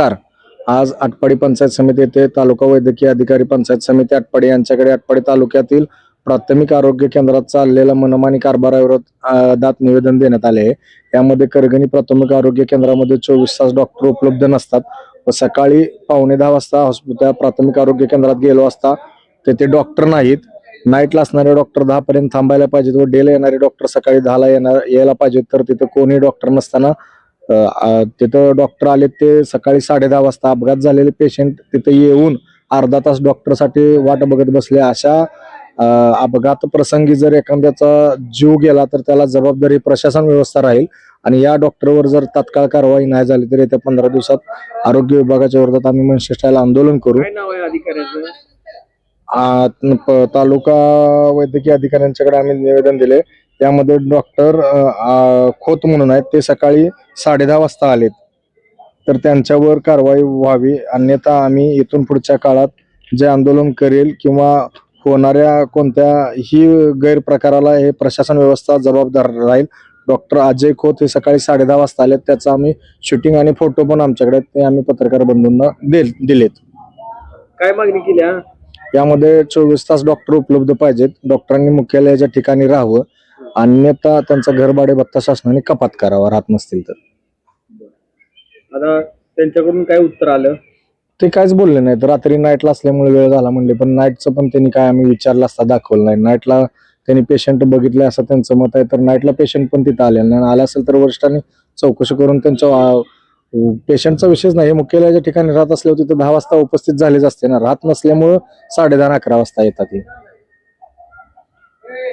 नमस्कार. आज आटपाडी पंचायत समिती येथे तालुका वैद्यकीय अधिकारी पंचायत समिती आटपाडी यांच्याकडे आटपाडी तालुक्यातील प्राथमिक आरोग्य केंद्रात चाललेल्या मनमानी कारभाराविरोधात दात निवेदन देण्यात आले आहे. यामध्ये करगणी प्राथमिक आरोग्य केंद्रामध्ये चोवीस तास डॉक्टर उपलब्ध नसतात व सकाळी पावणे दहा वाजता हॉस्पिटल प्राथमिक आरोग्य केंद्रात गेलो असता तेथे डॉक्टर नाहीत. नाईटला असणारे डॉक्टर दहा पर्यंत थांबायला पाहिजेत व डेला येणारे डॉक्टर सकाळी दहाला येणार यायला पाहिजेत तर तिथे कोणी डॉक्टर नसताना तिथं डॉक्टर आले ते सकाळी साडे दहा वाजता अपघात झालेले पेशंट तिथे येऊन अर्धा तास डॉक्टरसाठी वाट बघत बसले. अशा अपघात प्रसंगी जर एखाद्याचा जीव गेला तर त्याला जबाबदारी प्रशासन व्यवस्था राहील आणि या डॉक्टरवर जर तात्काळ कारवाई नाही झाली तर येत्या पंधरा दिवसात आरोग्य विभागाच्या विरोधात आम्ही मनशिष्टाला आंदोलन करू. तालुका वैद्यकीय अधिकाऱ्यांच्याकडे आम्ही निवेदन दिले. यामध्ये डॉक्टर खोत म्हणून आहेत ते सकाळी साडे दहा वाजता आलेत. तर त्यांच्यावर कारवाई व्हावी अन्यथा आम्ही इथून पुढच्या काळात जे आंदोलन करेल किंवा होणाऱ्या कोणत्याही गैरप्रकाराला हे प्रशासन व्यवस्था जबाबदार राहील. डॉक्टर अजय खोत हे सकाळी साडे दहा वाजता आलेत त्याचं आम्ही शूटिंग आणि फोटो पण आमच्याकडे ते आम्ही पत्रकार बंधूंना दिल दिलेत. काय मागणी केली यामध्ये चोवीस तास डॉक्टर उपलब्ध पाहिजेत. डॉक्टरांनी मुख्यालयाच्या ठिकाणी राहावं. अन्यथा त्यांचा घरभाडे भत्ता शासनाने कपात करावा राहत नसतील तर. आता त्यांच्याकडून काय उत्तर आलं? ते काहीच बोलले नाहीत. रात्री नाईटला असल्यामुळे वेळ झाला म्हणले पण नाईटचं पण त्यांनी काय आम्ही विचारलं असता दाखवलं नाही. नाईटला त्यांनी पेशंट बघितले असं त्यांचं मत आहे तर नाईटला पेशंट पण तिथं आले नाही. आला असेल तर वरिष्ठांनी चौकशी करून त्यांच्या पेशंटचा विषयच नाही. हे मुख्यालयाच्या ठिकाणी राहत असल्यावर तिथं दहा वाजता उपस्थित झालेच असते ना. राहत नसल्यामुळं साडे दहा अकरा वाजता येतात